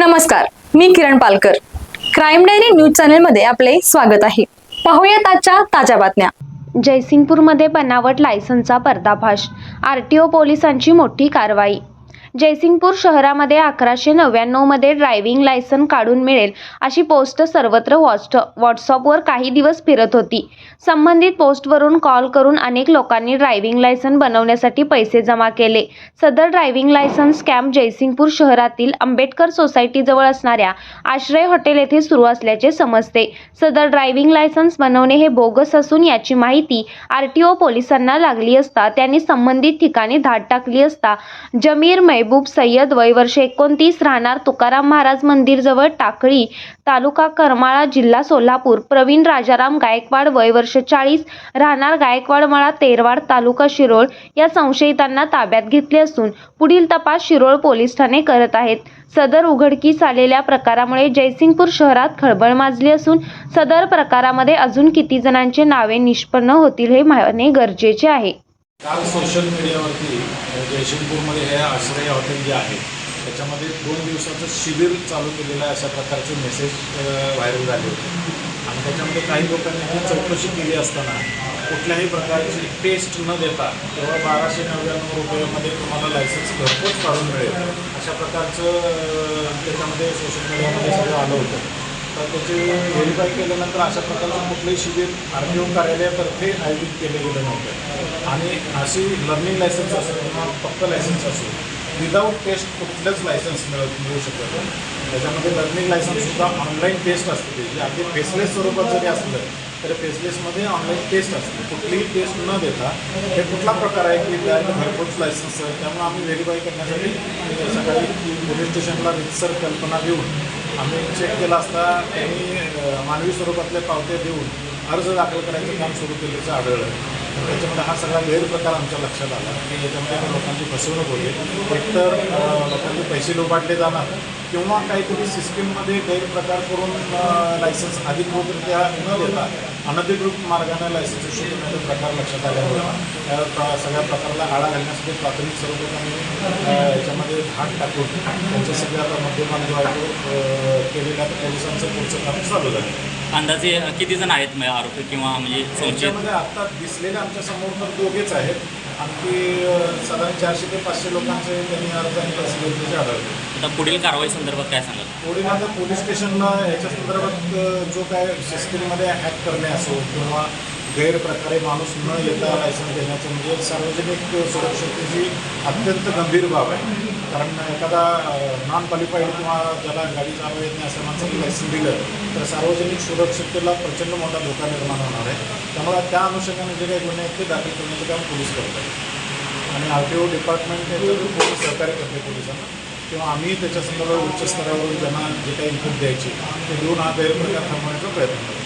नमस्कार मी Kiran Palkar. Crime diary news चॅनलमध्ये आपले स्वागत आहे. पाहूयात आजच्या ताज्या बातम्या. जयसिंगपूरमध्ये बनावट लायसनचा पर्दाफाश. आर टी ओ पोलिसांची मोठी कारवाई. जयसिंगपूर शहरामध्ये अकराशे नव्याण्णवमध्ये ड्रायव्हिंग लायसन काढून मिळेल अशी पोस्ट सर्वत्र व्हॉट्स व्हॉट्सअपवर काही दिवस फिरत होती. संबंधित पोस्टवरून कॉल करून अनेक लोकांनी ड्रायव्हिंग लायसन बनवण्यासाठी पैसे जमा केले. सदर ड्रायव्हिंग लायसन स्कॅम जयसिंगपूर शहरातील आंबेडकर सोसायटीजवळ असणाऱ्या आश्रय हॉटेल येथे सुरू असल्याचे समजते. सदर ड्रायव्हिंग लायसन्स बनवणे हे बोगस असून याची माहिती आर टी ओ पोलिसांना लागली असता त्यांनी संबंधित ठिकाणी धाड टाकली असता जमीर मै मेहबूब सय्यद वय वर्ष एकोणतीस राहणार तुकाराम महाराज मंदिरजवळ टाकळी तालुका करमाळा जिल्हा सोलापूर. प्रवीण राजाराम गायकवाड वय वर्ष चाळीस राहणार गायकवाड मळा तेरवाड तालुका शिरोळ या संशयितांना ताब्यात घेतले असून पुढील तपास शिरोळ पोलीस ठाणे करत आहेत. सदर उघडकीस आलेल्या प्रकारामुळे जयसिंगपूर शहरात खळबळ माजली असून सदर प्रकारामध्ये अजून किती जणांचे नावे निष्पन्न होतील हे पाहणे गरजेचे आहे. काल सोशल मीडियावरती अ, जयसिंगपूरमध्ये हे आश्रय हॉटेल जे आहे त्याच्यामध्ये दोन दिवसाचं शिबिर चालू केलेलं आहे अशा प्रकारचे मेसेज व्हायरल झाले होते. आणि त्याच्यामध्ये काही लोकांनी चौकशी केली असताना कुठल्याही प्रकारची टेस्ट न देता केवळ बाराशे नव्याण्णव रुपयामध्ये तुम्हाला लायसन्स घरपोच काढून मिळेल. अशा प्रकारचं त्याच्यामध्ये सोशल मीडियामध्ये सगळं आलं होतं. तर त्याचे व्हेरीफाय केल्यानंतर अशा प्रकारचं कुठलंही शिबिर आर टी ओ कार्यालयातर्फे आयोजित केले गेलं नव्हतं. आणि अशी लर्निंग लायसन्स असो किंवा फक्त लायसन्स असो विदाऊट टेस्ट कुठलंच लायसन्स मिळत मिळू शकत त्याच्यामध्ये लर्निंग लायसन्ससुद्धा ऑनलाईन टेस्ट असते. जे अगदी फेसलेस स्वरूपात जरी असलं तर फेसलेसमध्ये ऑनलाईन टेस्ट असते. कुठलीही टेस्ट न देता हे कुठला प्रकार आहे की डायरेक्ट घरपोच लायसन्स आहे त्यामुळे आम्ही व्हेरीफाय करण्यासाठी सकाळी पोलीस स्टेशनला रितसर कल्पना देऊन आम्ही चेक केला असता त्यांनी मानवी स्वरूपातल्या पावत्या देऊन अर्ज दाखल करायचं काम सुरू केल्याचं आढळलं. त्याच्यामध्ये हा सगळा गैरप्रकार आमच्या लक्षात आला. की याच्यामध्ये लोकांची फसवणूक होते. एकतर लोकांचे पैसे लोबाडले जाणार किंवा काहीतरी सिस्टीममध्ये गैरप्रकार करून लायसन्स अधिकृतरित्या न देता अनधिकृत मार्गाने लायसन्स इश्यू करण्याचा प्रकार लक्षात आल्यामुळे त्या सगळ्या प्रकाराला आळा घालण्यासाठी प्राथमिक स्वरूपात आम्ही याच्यामध्ये धाड टाकून त्यांच्या सगळ्या आता मध्यमान जो आहे तो केलेल्या पोलिसांचं पुढचं काम चालू झालं. अंदाजे किती जण आहेत म्हणजे आरोपी किंवा म्हणजे संशयित त्याच्यामध्ये आता दिसलेले आमच्यासमोर तर दोघेच आहेत. आणखी साधारण चारशे ते पाचशे लोकांचे त्यांनी अर्ज आणि घेतल्याचे आढळले. आता पुढील कारवाई संदर्भात काय सांगाल? पुढील आता पोलीस स्टेशनला याच्या संदर्भात जो काय सिस्टीममध्ये हॅक करणे असो किंवा गैरप्रकारे माणूस न येता लायसन्स देण्याचं म्हणजे सार्वजनिक सुरक्षेची अत्यंत गंभीर बाब आहे. कारण एखादा नॉन क्वालिफाईड किंवा ज्याला गाडी चालवा येत नाही असं माणसाला लायसन्स दिलं तर सार्वजनिक सुरक्षिततेला प्रचंड मोठा धोका निर्माण होणार आहे. त्यामुळे त्या अनुषंगाने जे काही गुन्हे आहेत ते दाखल करण्याचं काम पोलीस करत आणि R T O department police सहकार्य करते पोलिसांना. किंवा आम्ही त्याच्या संदर्भात उच्च स्तरावरून ज्यांना जे काही इनपुट द्यायची ते देऊन हा गैरप्रकार थांबवण्याचा प्रयत्न करतो.